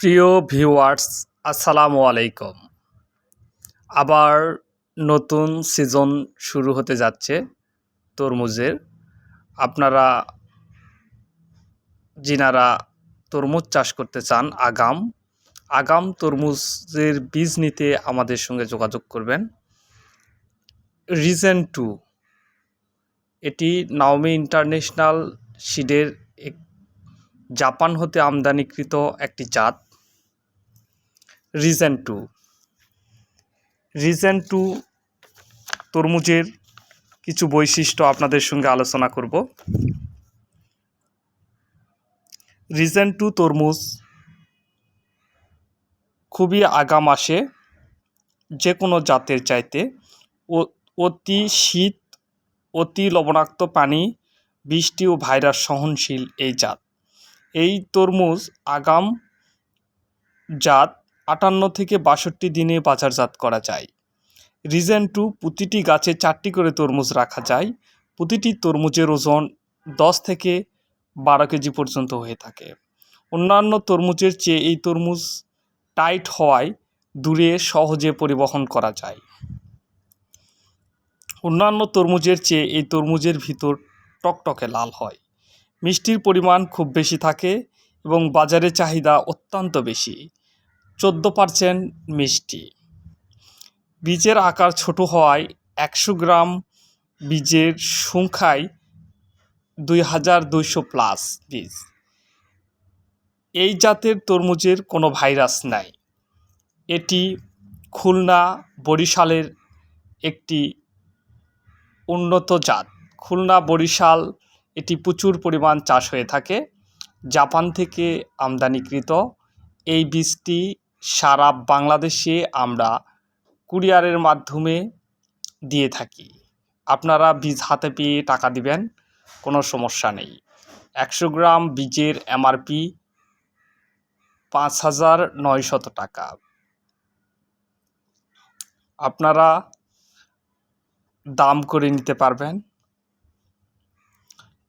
প্রিয় ভিউয়ার্স, আসসালামু আলাইকুম। আবার নতুন সিজন শুরু হতে যাচ্ছে তরমুজের। আপনারা, যিনারা তরমুজ চাষ করতে চান, আগাম আগাম তরমুজের বীজ নিতে আমাদের সঙ্গে যোগাযোগ করবেন। রিজেন টু, এটি নাওমি ইন্টারন্যাশনাল সিডের জাপান হতে আমদানিকৃত একটি জাত। রিজেন টু রিজেন টু তরমুজের কিছু বৈশিষ্ট্য আপনাদের সঙ্গে আলোচনা করব। রিজেন টু তরমুজ খুবই আগাম আসে যে কোনো জাতের চাইতে। অতি শীত, অতি লবণাক্ত পানি, বৃষ্টি ও ভাইরাস সহনশীল এই জাত। এই তরমুজ আগাম জাত আটান্ন থেকে বাষট্টি দিনে বাজারজাত করা যায়। রিজেন টু প্রতিটি গাছে চারটি করে তরমুজ রাখা যায়। প্রতিটি তরমুজের ওজন দশ থেকে বারো কেজি পর্যন্ত হয়ে থাকে। অন্যান্য তরমুজের চেয়ে এই তরমুজ টাইট হওয়ায় দূরে সহজে পরিবহন করা যায়। অন্যান্য তরমুজের চেয়ে এই তরমুজের ভিতর টকটকে লাল হয়। মিষ্টির পরিমাণ খুব বেশি থাকে এবং বাজারে চাহিদা অত্যন্ত বেশি। চোদ্দ পারসেন্ট মিষ্টি। বীজের আকার ছোট হওয়ায় একশো গ্রাম বীজের সংখ্যায় দুই হাজার দুইশো প্লাস বীজ। এই জাতের তরমুজের কোনো ভাইরাস নাই। এটি খুলনা বরিশালের একটি উন্নত জাত। খুলনা, বরিশাল এটি প্রচুর পরিমাণ চাষ হয়ে থাকে। জাপান থেকে আমদানিকৃত। এই বীজটি সারা বাংলাদেশে আমরা কুরিয়ারের মাধ্যমে দিয়ে থাকি। আপনারা বীজ হাতে পেয়ে টাকা দিবেন, কোনো সমস্যা নেই। একশো গ্রাম বীজের এমআরপি পাঁচ হাজার নয়শত টাকা। আপনারা দাম করে নিতে পারবেন।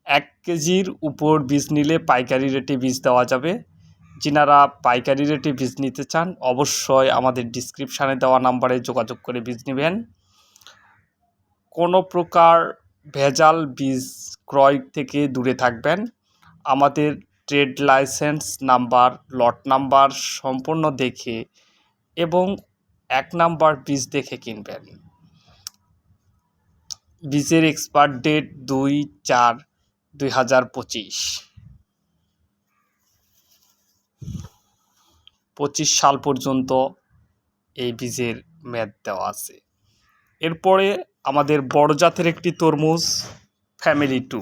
এক কেজির উপর বীজ নিলে পাইকারি রেটে বীজ দেওয়া যাবে। যিনারা পাইকারি রেটে বীজ নিতে চান, অবশ্যই আমাদের ডিসক্রিপশানে দেওয়া নাম্বারে যোগাযোগ করে বীজ নেবেন। কোনো প্রকার ভেজাল বীজ ক্রয় থেকে দূরে থাকবেন। আমাদের trade licence number lot number সম্পূর্ণ দেখে এবং এক নাম্বার বীজ দেখে কিনবেন। বীজের এক্সপায়ার ডেট দুই চার দুই হাজার পঁচিশ। পঁচিশ সাল পর্যন্ত এই বীজের মেয়াদ দেওয়া আছে। এরপরে আমাদের বড় জাতের একটি তরমুজ ফ্যামিলি টু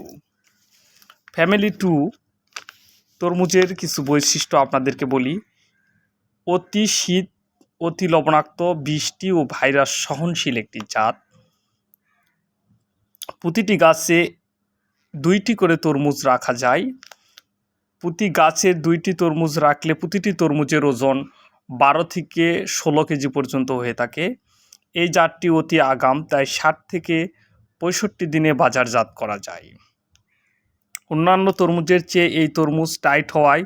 ফ্যামিলি টু তরমুজের কিছু বৈশিষ্ট্য আপনাদেরকে বলি। অতি শীত, অতি লবণাক্ত, বৃষ্টি ও ভাইরাস সহনশীল একটি জাত। প্রতিটি গাছে দুইটি করে তরমুজ রাখা যায়। প্রতি গাছে দুইটি তরমুজ রাখলে প্রতিটি তরমুজের ওজন বারো থেকে ষোলো কেজি পর্যন্ত হয়ে থাকে। এই জাতটি অতি আগাম, তাই ষাট থেকে পঁয়ষট্টি দিনে বাজারজাত করা যায়। অন্যান্য তরমুজের চেয়ে এই তরমুজ টাইট হওয়ায়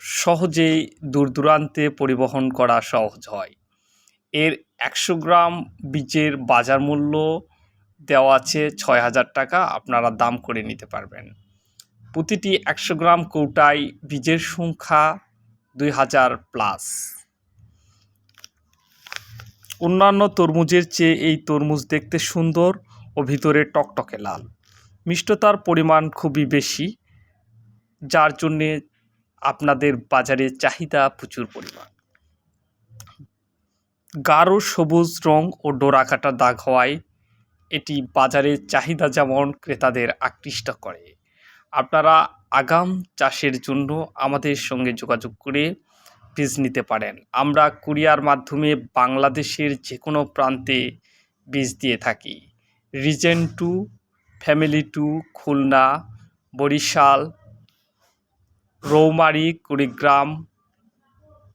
সহজেই দূর দূরান্তে পরিবহন করা সহজ হয়। এর একশো গ্রাম বীজের বাজার মূল্য দেওয়া আছে ছয় হাজার টাকা, আপনারা দাম করে নিতে পারবেন। প্রতিটি একশো গ্রাম কৌটায় বীজের সংখ্যা দুই হাজার প্লাস অন্যান্য তরমুজের চেয়ে এই তরমুজ দেখতে সুন্দর ও ভিতরে টকটকে লাল। মিষ্টতার পরিমাণ খুবই বেশি, যার জন্যে আপনাদের বাজারে চাহিদা প্রচুর পরিমাণ। গাঢ় সবুজ রং ও ডোরাকাটা দাগ হওয়ায় এটি বাজারে চাহিদা যেমন ক্রেতাদের আকৃষ্ট করে। আপনারা আগাম চাষের জন্য আমাদের সঙ্গে যোগাযোগ করে বীজ নিতে পারেন। আমরা কুরিয়ার মাধ্যমে বাংলাদেশের যে কোনো প্রান্তে বীজ দিয়ে থাকি। Reason two, family two, Khulna, Barisal, Rowmari, Kurigram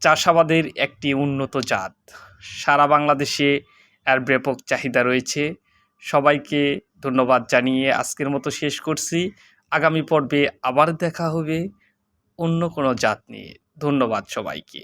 চাষাবাদের একটি উন্নত জাত। সারা বাংলাদেশে এর ব্যাপক চাহিদা রয়েছে। সবাইকে ধন্যবাদ জানিয়ে আজকের মতো শেষ করছি। আগামী পর্বে আবার দেখা হবে অন্য কোনো জাত নিয়ে। ধন্যবাদ সবাইকে।